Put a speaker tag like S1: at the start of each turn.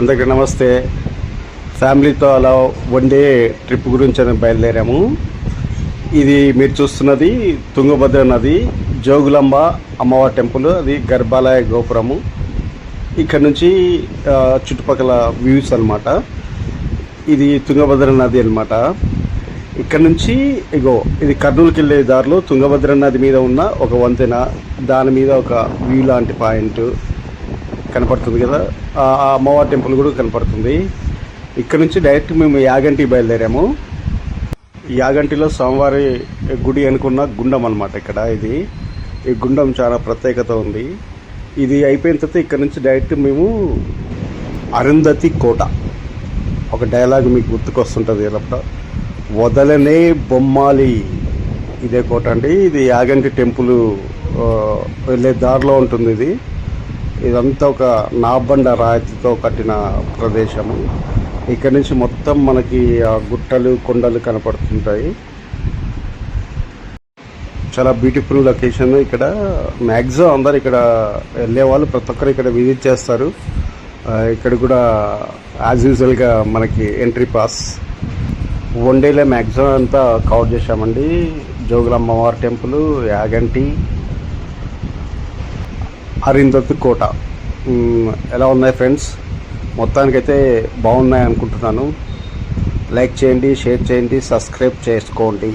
S1: అందరికీ నమస్తే. ఫ్యామిలీతో అలా వన్ డే ట్రిప్ గురించి అని బయలుదేరాము. ఇది మీరు చూస్తున్నది తుంగభద్ర నది జోగులాంబ అమ్మవారి టెంపుల్ అది గర్భాలయ గోపురము. ఇక్కడ నుంచి చుట్టుపక్కల వ్యూస్ అన్నమాట. ఇది తుంగభద్ర నది అన్నమాట. ఇక్కడ నుంచి ఇగో ఇది కర్నూలుకి వెళ్ళే దారిలో తుంగభద్ర నది మీద ఉన్న ఒక వంతెన దాని మీద ఒక వ్యూ లాంటి పాయింట్. కనపడుతుంది కదా. ఆ అమ్మవారి టెంపుల్ కూడా కనపడుతుంది. ఇక్కడ నుంచి డైరెక్ట్ మేము యాగంటి బయలుదేరాము. యాగంటిలో స్వామివారి గుడి అనుకున్న గుండం అన్నమాట ఇక్కడ. ఇది ఈ గుండం చాలా ప్రత్యేకత ఉంది. ఇది అయిపోయిన తర్వాత ఇక్కడ నుంచి డైరెక్ట్ మేము అరుంధతి కోట. ఒక డైలాగ్ మీకు గుర్తుకొస్తుంటుంది ఇలా వదలనే బొమ్మాలి. ఇదే కోట అండి. ఇది యాగంటి టెంపుల్ వెళ్ళే దారిలో ఉంటుంది ఇది. ఇదంతా ఒక నాబండ రాయితీతో కట్టిన ప్రదేశము. ఇక్కడ నుంచి మొత్తం మనకి ఆ గుట్టలు కొండలు కనపడుతుంటాయి. చాలా బ్యూటిఫుల్ లొకేషన్ ఇక్కడ. మ్యాక్సిమం అందరు ఇక్కడ వెళ్ళే వాళ్ళు ప్రతి ఒక్కరు ఇక్కడ విజిట్ చేస్తారు. ఇక్కడ కూడా యాజ్ యూజువల్గా మనకి ఎంట్రీ పాస్ వన్ డేలో మ్యాక్సిమం అంతా కవర్ చేశామండి. జోగులమ్మవారి టెంపుల్ యాగంటి అరిందత్ కోట. ఎలా ఉన్నాయి ఫ్రెండ్స్? మొత్తానికైతే బాగున్నాయి అనుకుంటున్నాను లైక్ చేయండి షేర్ చేయండి సబ్స్క్రైబ్ చేసుకోండి.